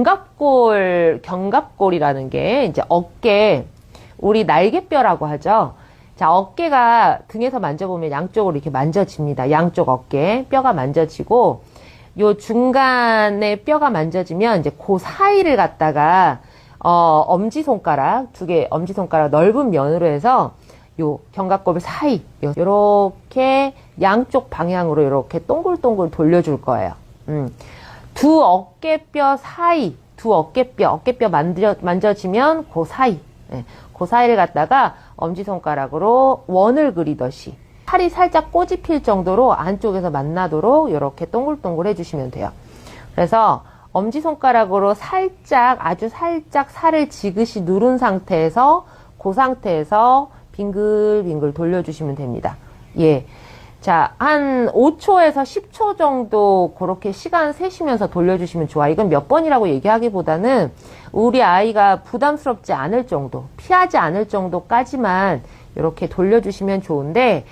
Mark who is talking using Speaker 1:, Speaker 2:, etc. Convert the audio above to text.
Speaker 1: 견갑골, 견갑골이라는 게 이제 어깨, 우리 날개뼈라고 하죠. 자, 어깨가 등에서 만져보면 양쪽으로 이렇게 만져집니다. 양쪽 어깨, 뼈가 만져지고, 요 중간에 뼈가 만져지면 이제 그 사이를 갖다가, 어, 엄지손가락, 두 개, 엄지손가락 넓은 면으로 해서 요 견갑골 사이, 요- 요렇게 양쪽 방향으로 요렇게 동글동글 돌려줄 거예요. 음. 두 어깨뼈 사이, 두 어깨뼈, 어깨뼈 만져, 만져지면 그 사이, 예, 그 사이를 갖다가 엄지손가락으로 원을 그리듯이 팔이 살짝 꼬집힐 정도로 안쪽에서 만나도록 이렇게 동글동글 해주시면 돼요. 그래서 엄지손가락으로 살짝, 아주 살짝 살을 지그시 누른 상태에서 그 상태에서 빙글빙글 돌려주시면 됩니다. 예. 자, 한 5초에서 10초 정도 그렇게 시간 세시면서 돌려주시면 좋아. 이건 몇 번이라고 얘기하기보다는 우리 아이가 부담스럽지 않을 정도, 피하지 않을 정도까지만 이렇게 돌려주시면 좋은데